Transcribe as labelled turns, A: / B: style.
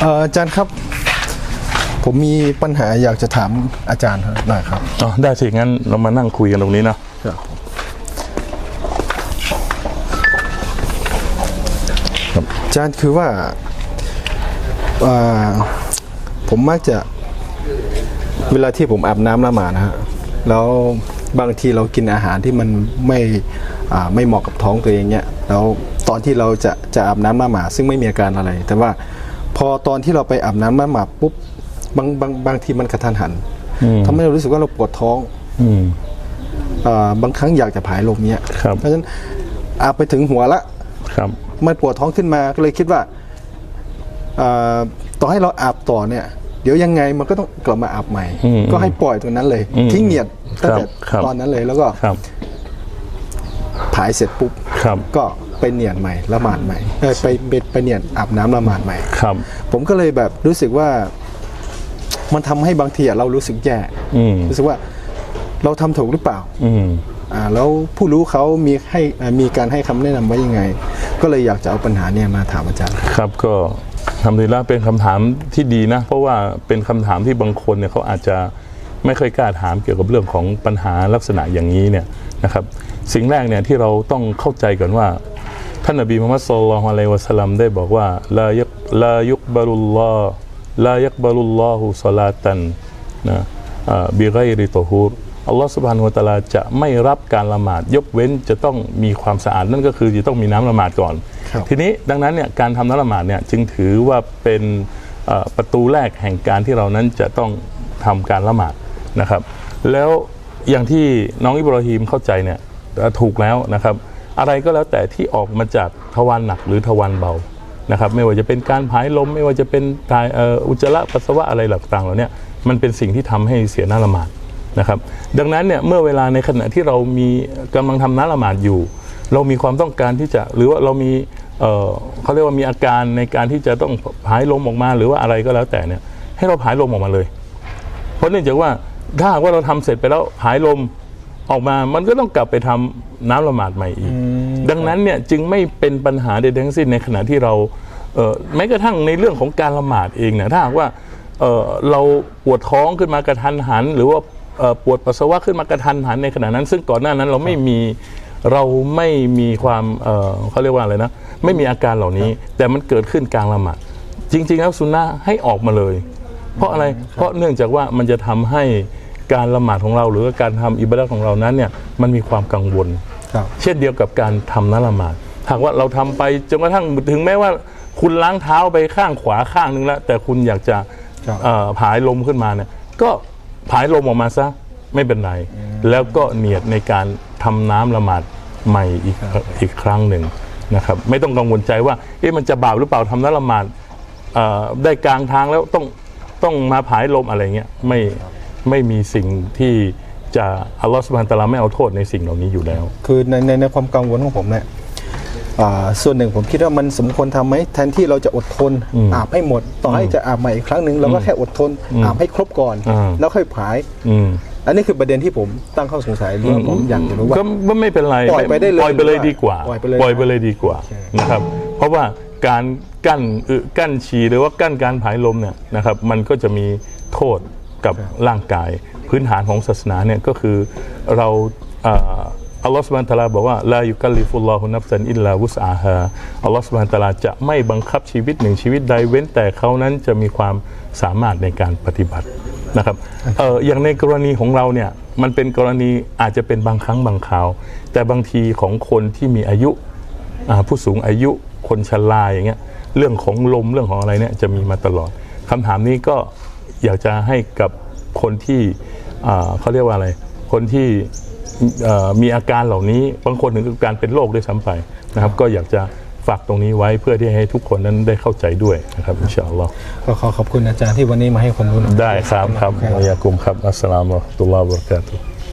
A: เอ่ออาจารย์ครับ ผมมีปัญหาอยากจะถามอาจารย์หน่อยครับ
B: อ๋อได้สิงั้นเรามานั่งคุยกันตรงนี้เนาะ
A: อาจารย์คือว่าเอ่อผมมักจะเวลาที่ผมอาบน้ำละหมาดนะฮะแล้วบางทีเรากินอาหารที่มันไม่อ่าไม่เหมาะกับท้องตัวเองเนี่ยแล้วตอนที่เราจะจะอาบน้ำละหมาดซึ่งไม่มีอาการอะไร แต่ว่า พอตอนที่เราไปอาบน้ำละหมาดปุ๊บบางบางบางทีมันกระทันหันทำให้เรารู้สึกว่าเราปวดท้อง
B: อืม
A: อ่าบางครั้งอยากจะผายลมเนี่ย
B: ครับ
A: เพราะฉะนั้นอาบไปถึงหัวละ
B: ครับ
A: มันปวดท้องขึ้นมาก็เลยคิดว่าอ่าต่อให้เราอาบต่อเนี่ย เดี๋ยวยังไงมันก็ต้องกลับมาอาบใหม่
B: อืม
A: ก็ให้ปล่อยตรงนั้นเลย
B: อืม
A: ทิ้งเนียดตั้งแต่
B: ครับ
A: ตอนนั้นเลยแล้วก็
B: ครับ
A: ผายเสร็จปุ๊บ
B: ครับ
A: ก็ ไปเนียดใหม่ละหมาดใหม่เอ้ยไปไปไปเนียดอาบน้ำละหมาดใหม่
B: ครับ
A: ผมก็เลยแบบรู้สึกว่า มันทำให้บางทีอะเรารู้สึกแย่
B: อืม
A: รู้สึกว่าเราทำถูกหรือเปล่า
B: อืม
A: อ่าแล้วผู้รู้เขามีให้อ่ามีการให้คำแนะนำไว้ยังไง ก็เลยอยากจะเอาปัญหาเนี่ยมาถามอาจารย์
B: ครับก็ทำดีละเป็นคำถามที่ดีนะ เพราะว่าเป็นคำถามที่บางคนเนี่ยเขาอาจจะไม่เคอยกล้าถามเกี่ยวกับเรื่องของปัญหาลักษณะอย่างนี้เนี่ยนะครับ สิ่งแรกเนี่ยที่เราต้องเข้าใจก่อนว่า ท่านนบีมุฮัมมัดสุลลัลลอฮุอะลัยฮิวะสัลลัมได้บอกว่าลายักลายุกบารุลลอฮ์ลายักบารุลลอฮุศลาตันนะอ่าบิไกริตอฮูรอัลลอฮ์สุบฮานุวะตะอาลาจะไม่รับการละหมาด ยกเว้นจะต้องมีความสะอาดนั่นก็คือจะต้องมีน้ำละหมาดก่อน
A: ครับ
B: ทีนี้ดังนั้นเนี่ยการทำน้ำละหมาดเนี่ยจึงถือว่าเป็นเอ่อประตูแรกแห่งการที่เรานั้นจะต้องทำการละหมาดนะครับ แล้วอย่างที่น้องอิบราฮิมเข้าใจเนี่ยเอ่อถูกแล้วนะครับ อะไรก็แล้วแต่ที่ออกมาจากทวารหนักหรือทวารเบานะครับไม่ว่าจะเป็นการผายลม ไม่ว่าจะเป็นถ่ายอ,อุจจาระปัสสาวะอะไรต่างๆเหล่าเนี้มันเป็นสิ่งที่ทำให้เสียหน้าละหมาดนะครับดังนั้นเนี่ยเมื่อเวลาในขณะที่เรามีกำลังทำน้าละหมาดอยู่ เรามีความต้องการที่จะหรือว่าเรามีเเขาเรียกว่ามีอาการในการที่จะต้องผายลมออกมาหรือว่าอะไรก็แล้วแต่เนี่ยให้เราผายลมออกมาเลย เพราะเนื่องจากว่าถ้าหากว่าเราทำเสร็จไปแล้วหายลม ออกมามันก็ต้องกลับไปทำน้ำละหมาดใหม่อีก ดังนั้นเนี่ยจึงไม่เป็นปัญหาใดๆทั้งสิ้นในขณะที่เราเอ่อแม้กระทั่งในเรื่องของการละหมาดเองเนี่ยถ้าหากว่าเอ่อเราปวดท้องขึ้นมากระทันหัน หรือว่าเอ่อปวดปัสสาวะขึ้นมากระทันหันในขณะนั้น ซึ่งก่อนหน้านั้นเราไม่มีเราไม่มีความเอ่อเขาเรียกว่าอะไรนะไม่มีอาการเหล่านี้ แต่มันเกิดขึ้นกลางละหมาดจริง ๆ แล้วสุนนะให้ออกมาเลย เพราะอะไรเพราะเนื่องจากว่ามันจะทำให้ การละหมาดของเรา หรือว่าการทำอิบาดะห์ของเรานั้นเนี่ยมันมีความกังวล
A: ครับ
B: เช่นเดียวกับการทำน้ำละหมาดหากว่าเราทำไปจนกระทั่งถึงแม้ว่า คุณล้างเท้าไปข้างขวาข้างนึงแล้ว แต่คุณอยากจะ
A: ครับ
B: เอ่อผายลมขึ้นมาเนี่ยก็ผายลมออกมาซะไม่เป็นไร แล้วก็เนียดในการทำน้ำละหมาดใหม่อีกอีกครั้งหนึ่งนะครับไม่ต้องกังวลใจว่าเอ๊ะมันจะบาปหรือเปล่าทำน้ำละหมาดเอ่อได้กลางทางแล้วต้องต้องมาผายลมอะไรเงี้ยไม่ ไม่มีสิ่งที่จะอัลลอฮฺสุบฮานตะอาลาไม่เอาโทษในสิ่งเหล่านี้อยู่แล้ว
A: คือในในในความกังวลของผมเนี่ยอ่าส่วนหนึ่งผมคิดว่ามันสมควรทำไหมแทนที่เราจะอดทนอาบให้หมด ต่อให้จะอาบใหม่อีกครั้งหนึ่งเราก็แค่อดทนอาบให้ครบก่อน
B: อ่า
A: แล้วค่อยผาย
B: อืม
A: อันนี้คือประเด็นที่ผมตั้งข้อสงสัยเรื่องผมอยากจะรู้ว่า
B: ก็ก็ไม่เป็นไร
A: ปล่อยไปได้เลย
B: ปล่อยไปเลยดีกว่า
A: ปล่อยไปเลย
B: ปล่อยไปเลยดีกว่านะครับ เพราะว่าการกั้นอึกั้นฉี่หรือว่ากั้นการผายลมเนี่ยนะครับ มันก็จะมีโทษ กับร่างกาย พื้นฐานของศาสนาเนี่ยก็คือเราอัลลอฮฺสุบานตะลาบอกว่าลายุกัลลิฟุลลอฮุนัฟซันอิลลาวุสอาฮาอัลลอฮฺสุบานตะลาจะไม่บังคับชีวิตหนึ่งชีวิตใดเว้นแต่เขานั้นจะมีความสามารถในการปฏิบัตินะครับเอออย่างในกรณีของเราเนี่ยมันเป็นกรณีอาจจะเป็นบางครั้งบางคราว แต่บางทีของคนที่มีอายุผู้สูงอายุคนชราอย่างเงี้ยเรื่องของลมเรื่องของอะไรเนี่ยจะมีมาตลอดคำถามนี้ก็ อยากจะให้กับคนที่อ่าเขาเรียกว่าอะไร คนที่เอ่อมีอาการเหล่านี้บางคนถึงกับการเป็นโรคด้วยซ้ำไปนะครับ ก็อยากจะฝากตรงนี้ไว้เพื่อที่ให้ทุกคนนั้นได้เข้าใจด้วยนะครับอินชาอัลลอฮ์
A: ก็ขอขอบคุณอาจารย์ที่วันนี้มาให้ความรู้
B: ได้ครับครับวะยากุมครับอัสสลามุอะลัยกุมวะเราะห์วะบะเราะกาตุฮ์